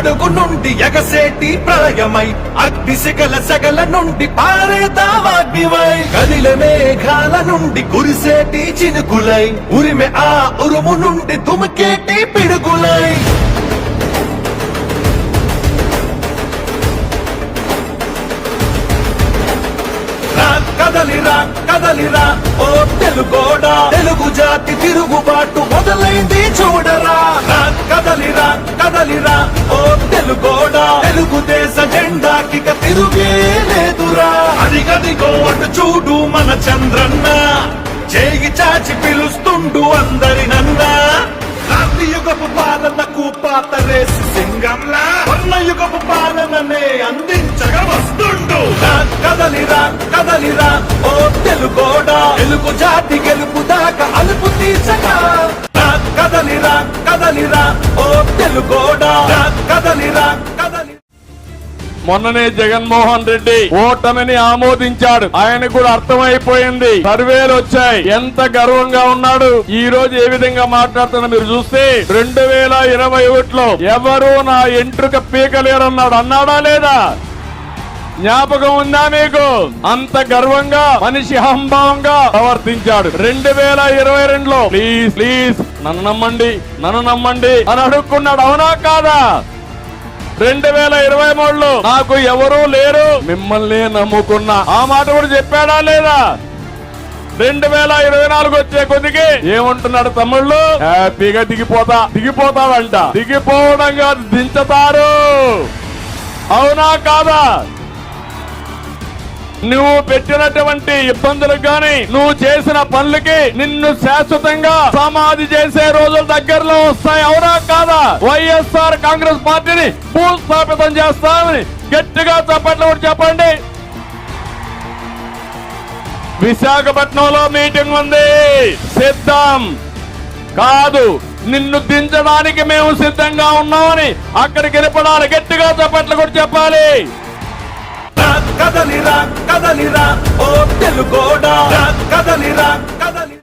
అడుగు నుండి ఎగసేటి ప్రళయమై అగ్ని శిఖల సగల నుండి పారేదావాగ్నివై కదిల మేఘాల నుండి కురిసేటి చినుకులై ఉరిమె ఆ ఉరుము నుండి తుమికేటి పిడుగులై. కదలిరా కదలిరా ఓ తెలుగోడా తెలుగు జాతి తిరుగుబాటు మొదలైంది చూడరా. కదలిరా కదలిరా ఓ తెలుగోడా తెలుగుదేశ జెండాకి తిరుగే లేదురా. అదిగదిగో అటు చూడు మన చంద్రన్న. చేయి చాచి పిలుస్తుండు అందరినన్నా క్రాంతి యుగపు పాలనకు పాతరేసి సింగంలా. వర్ణ యుగపు పాలననే అందించగా వస్తుండు కదలిరా కదలిరా ఓ తెలుగోడా తెలుగు జాతి గెలుపు దాకా అలుపు తీసగా కదలిరా కదలిరా ఓ తెలుగోడా కదలిరా కదలి. మొన్ననే జగన్మోహన్ రెడ్డి ఓటమిని ఆమోదించాడు. ఆయన కూడా అర్థమైపోయింది. సర్వేలు వచ్చాయి. ఎంత గర్వంగా ఉన్నాడు. ఈ రోజు ఏ విధంగా మాట్లాడుతున్నా మీరు చూస్తే రెండు వేల ఇరవై ఒకటిలో ఎవరు నా ఎంట్రుక పీకలేరన్నాడు. అన్నాడా లేదా? జ్ఞాపకం ఉందా మీకు? అంత గర్వంగా మనిషి అహంభావంగా ప్రవర్తించాడు. రెండు వేల ఇరవై రెండులో ప్లీజ్ ప్లీజ్ నన్ను నమ్మండి నన్ను నమ్మండి అని అడుక్కున్నాడు. అవునా కాదా? రెండు వేల ఇరవై మూడులో నాకు ఎవరూ లేరు మిమ్మల్ని నమ్ముకున్నా. ఆ మాట కూడా చెప్పాడా లేదా? రెండు వేల ఇరవై నాలుగు వచ్చే కొద్దికి ఏమంటున్నాడు తమ్ముళ్ళు? హ్యాపీగా దిగిపోతా దిగిపోతాడంట దిగిపోవడం కాదు దించుతారు. అవునా కాదా? నువ్వు పెట్టినటువంటి ఇబ్బందులకు గాని నువ్వు చేసిన పనులకి నిన్ను శాశ్వతంగా సమాధి చేసే రోజులు దగ్గరలో వస్తాయి. అవునా కాదా? వైఎస్ఆర్ కాంగ్రెస్ పార్టీని భూస్థాపితం చేస్తామని గట్టిగా చప్పట్లు కూడా చెప్పండి. విశాఖపట్నంలో మీటింగ్ ఉంది. సిద్ధం. కాదు నిన్ను దించడానికి మేము సిద్ధంగా ఉన్నామని అక్కడికి వెళ్ళిపడాలి గట్టిగా చెప్పట్లు కూడా చెప్పాలి. కదలిరా కదలిరా ఓ తెలుగోడా. కదలిరా